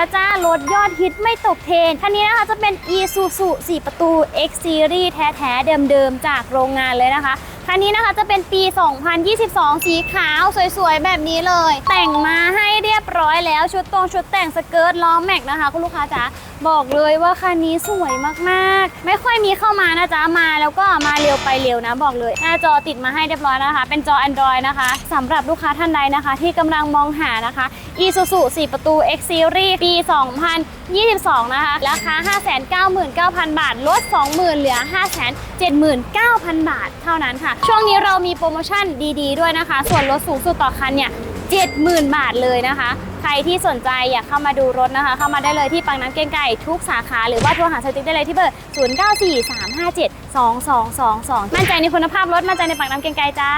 แล้วจ้ารถยอดฮิตไม่ตกเทรนคันนี้นะคะจะเป็น Isuzu 4 ประตู X Series แท้ๆเดิมๆ จากโรงงานเลยนะคะคันนี้นะคะจะเป็นปี 2022 สีขาวสวยๆ แบบนี้เลย แต่งมาให้ แล้วชุดตรงชุดแต่งสเกิร์ตล้อแม็กนะคะ คุณลูกค้าจ๋าบอกเลยว่าคันนี้สวยมากๆ ไม่ค่อยมีเข้ามานะจ๊ะมาแล้วก็มาเร็วไปเร็วนะบอกเลย หน้าจอติดมาให้เรียบร้อยนะคะ เป็นจอ Android นะคะสำหรับลูกค้าท่านใดนะคะ ที่กำลังมองหานะคะ Isuzu 4 ประตู X Series ปี 2022 นะคะ ราคา 599,000 บาท ลด 20,000 เหลือ 579,000 บาท เท่านั้นค่ะ ช่วงนี้เรามีโปรโมชั่นดี ๆ ด้วยนะคะ ส่วนลดสูงสุดต่อคันเนี่ย 70,000 บาทเลยนะคะ ใครที่สนใจอยากเข้ามาดูรถนะคะ เข้ามาได้เลยที่ปังน้ำเก้งไก่ทุกสาขาหรือว่าโทรหาสติ๊กได้เลยที่เบอร์ 0943572222 มั่นใจในคุณภาพรถมั่นใจในปังน้ำเก้งไก่จ้า